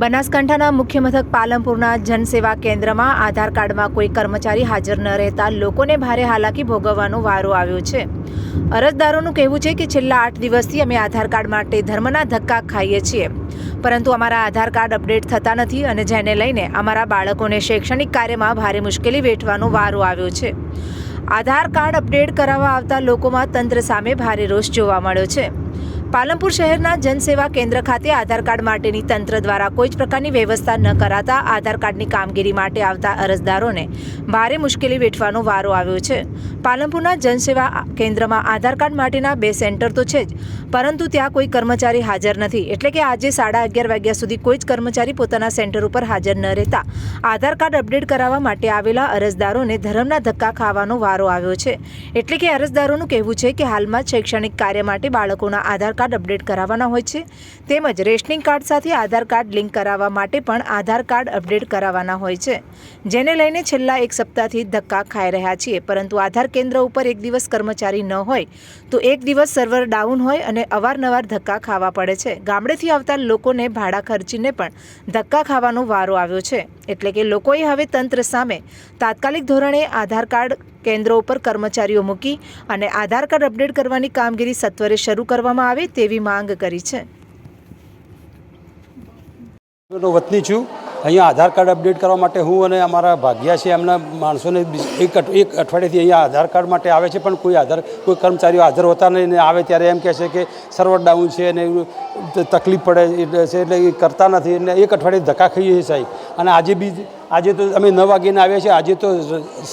બનાસકાંઠાના મુખ્ય મથક પાલનપુરના જનસેવા કેન્દ્રમાં આધાર કાર્ડમાં કોઈ કર્મચારી હાજર ન રહેતા લોકોને ભારે હાલાકી ભોગવવાનો વારો આવ્યો છે. અરજદારોનું કહેવું છે કે છેલ્લા આઠ દિવસથી અમે આધાર કાર્ડ માટે ધર્મના ધક્કા ખાઈએ છીએ. પરંતુ અમારા આધાર કાર્ડ અપડેટ થતા નથી અને જેને લઈને અમારા બાળકોને શૈક્ષણિક કાર્યમાં ભારે મુશ્કેલી વેઠવાનો વારો આવ્યો છે. આધાર કાર્ડ અપડેટ કરાવવા આવતા લોકોમાં તંત્ર સામે ભારે રોષ જોવા મળ્યો છે. પાલનપુર શહેરના જનસેવા કેન્દ્ર ખાતે આધાર કાર્ડ માટેની તંત્ર દ્વારા કોઈ જ પ્રકારની વ્યવસ્થા ન કરાતા આધાર કાર્ડની કામગીરી માટે આવતા અરજદારોને ભારે મુશ્કેલી વેઠવાનો વારો આવ્યો છે. પાલનપુરના જનસેવા કેન્દ્રમાં આધાર કાર્ડ માટેના બે સેન્ટર તો છે જ, પરંતુ ત્યાં કોઈ કર્મચારી હાજર નથી. એટલે કે આજે સાડા અગિયાર વાગ્યા સુધી કોઈ જ કર્મચારી પોતાના સેન્ટર ઉપર હાજર ન રહેતા. આધાર કાર્ડ અપડેટ કરાવવા માટે આવેલા અરજદારોને ધરમના ધક્કા ખાવાનો વારો આવ્યો છે. એટલે કે અરજદારોનું કહેવું છે કે હાલમાં શૈક્ષણિક કાર્ય માટે બાળકોના આધાર કાર્ડ અપડેટ કરાવવાના હોય છે. તેમજ રેશનિંગ કાર્ડ સાથે આધાર કાર્ડ લિંક કરાવવા માટે પણ આધાર કાર્ડ અપડેટ કરાવવાના હોય છે. જેને લઈને છેલ્લા એક સપ્તાહથી ધક્કા ખાઈ રહ્યા છીએ, પરંતુ આધાર કેન્દ્ર ઉપર એક દિવસ કર્મચારી ન હોય, તો એક દિવસ સર્વર ડાઉન હોય અને અવારનવાર ધક્કા ખાવા પડે છે. ગામડેથી આવતા લોકોને ભાડા ખર્ચીને પણ ધક્કા ખાવાનો વારો આવ્યો છે. એટલે કે લોકોએ હવે તંત્ર સામે તાત્કાલિક ધોરણે આધાર કાર્ડ કેન્દ્રો ઉપર કર્મચારીઓ મૂકી અને આધાર કાર્ડ અપડેટ કરવાની કામગીરી સત્વરે શરૂ કરવામાં આવે તેવી માંગ કરી છે. વતની છું. અહીંયા આધાર કાર્ડ અપડેટ કરવા માટે હું અને અમારા ભાગ્યા છે એમના માણસોને એક એક અઠવાડિયાથી અહીંયા આધાર કાર્ડ માટે આવે છે, પણ કોઈ આધાર, કોઈ કર્મચારીઓ હાજર હોતા નહીં ને આવે ત્યારે એમ કહે છે કે સર્વર ડાઉન છે અને તકલીફ પડે છે, એટલે એ કરતા નથી. એટલે એક અઠવાડિયે ધક્કા ખાઈએ છીએ સાહેબ. અને આજે બી આજે તો અમે નવ વાગ્યાને આવ્યા છીએ. આજે તો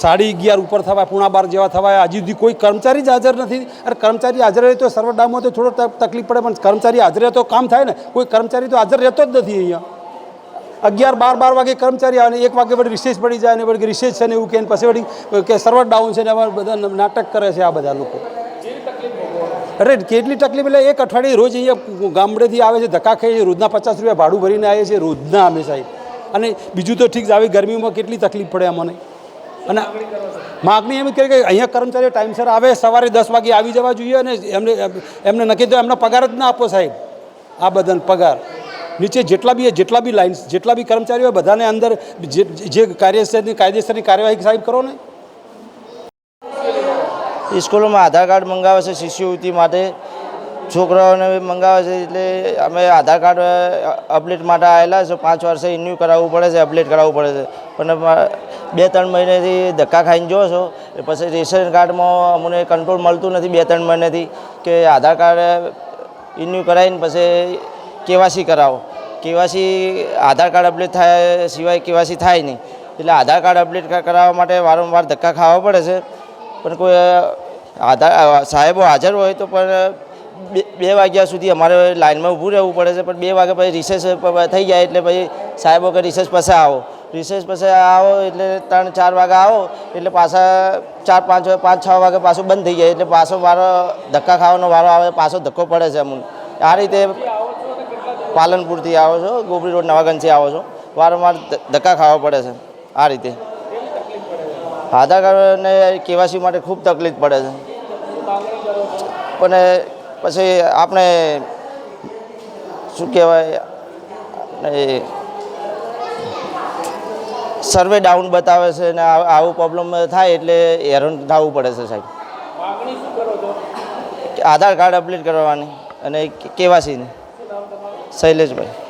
સાડી અગિયાર ઉપર થવા, પૂણા બાર જેવા થવા, હજી સુધી કોઈ કર્મચારી જ હાજર નથી. અને કર્મચારી હાજર રહે તો સર્વર ડાઉનમાં તો થોડો તકલીફ પડે, પણ કર્મચારી હાજર રહે તો કામ થાય ને. કોઈ કર્મચારી તો હાજર રહેતો જ નથી અહીંયા. અગિયાર, બાર બાર વાગે કર્મચારી આવે એક વાગે વળી રિસેસ પડી જાય ને વળી રિસેસ છે ને એવું કે પછી વળી કે સર્વર ડાઉન છે ને આવા બધા નાટક કરે છે આ બધા લોકો. અરે કેટલી તકલીફ એટલે એક અઠવાડિયે રોજ અહીંયા ગામડેથી આવે છે, ધક્કા ખાઈએ રોજના પચાસ રૂપિયા ભાડું ભરીને આવીએ છીએ રોજના અમે સાહેબ. અને બીજું તો ઠીક છે, આવી ગરમીમાં કેટલી તકલીફ પડે અમને. અને માગણી એમ કરી કે અહીંયા કર્મચારીઓ ટાઈમસર આવે, સવારે દસ વાગે આવી જવા જોઈએ અને એમને એમને નક્કી તો એમનો પગાર જ ના આપો સાહેબ. આ બધાને પગાર. નીચે જેટલા બી જેટલા બી લાઇન્સ જેટલા બી કર્મચારીઓ બધાને અંદર જે કાર્યસરની કાયદેસરની કાર્યવાહી સાહેબ કરો ને. સ્કૂલોમાં આધાર કાર્ડ મંગાવે છે, શિષ્યવૃત્તિ માટે. છોકરાઓને મંગાવે છે, એટલે અમે આધાર કાર્ડ અપડેટ માટે આવેલા છે. પાંચ વર્ષે રિન્યૂ કરાવવું પડે છે, અપડેટ કરાવવું પડે છે. પણ બે, ત્રણ મહિનેથી ધક્કા ખાઈને જો છો. પછી રેશન કાર્ડમાં અમને કંટ્રોલ મળતું નથી બે, ત્રણ મહિનેથી કે આધાર કાર્ડ રિન્યૂ કરાવીને પછી કેવાસી કરાવો. કેવાસી આધાર કાર્ડ અપડેટ થાય સિવાય કેવાસી થાય નહીં. એટલે આધાર કાર્ડ અપડેટ કરાવવા માટે વારંવાર ધક્કા ખાવા પડે છે. પણ કોઈ આધાર સાહેબો હાજર હોય તો પણ બે વાગ્યા સુધી અમારે લાઇનમાં ઊભું રહેવું પડે છે. પણ બે વાગ્યા પછી રિસેસ થઈ જાય એટલે પછી સાહેબો કે રિસેસ પાસે આવો. રિસેસ પાસે આવો એટલે ત્રણ, ચાર વાગે આવો એટલે પાછા ચાર, પાંચ પાંચ, છ વાગે પાછું બંધ થઈ જાય. એટલે પાછો વારો, ધક્કા ખાવાનો વારો આવે, પાછો ધક્કો પડે છે અમને આ રીતે પાલનપુરથી આવો છો ગોબરી રોડ નવાગંજથી આવો છો. વારંવાર ધક્કા ખાવા પડે છે આ રીતે. આધાર કાર્ડને કેવાસી માટે ખૂબ તકલીફ પડે છે. પણ પછી આપણે શું કહેવાય સર્વે ડાઉન બતાવે છે ને આવું પ્રોબ્લેમ થાય એટલે હેરાન થવું પડે છે સાહેબ. આધાર કાર્ડ અપડેટ કરવાની અને કેવાસીની. શૈલેષભાઈ.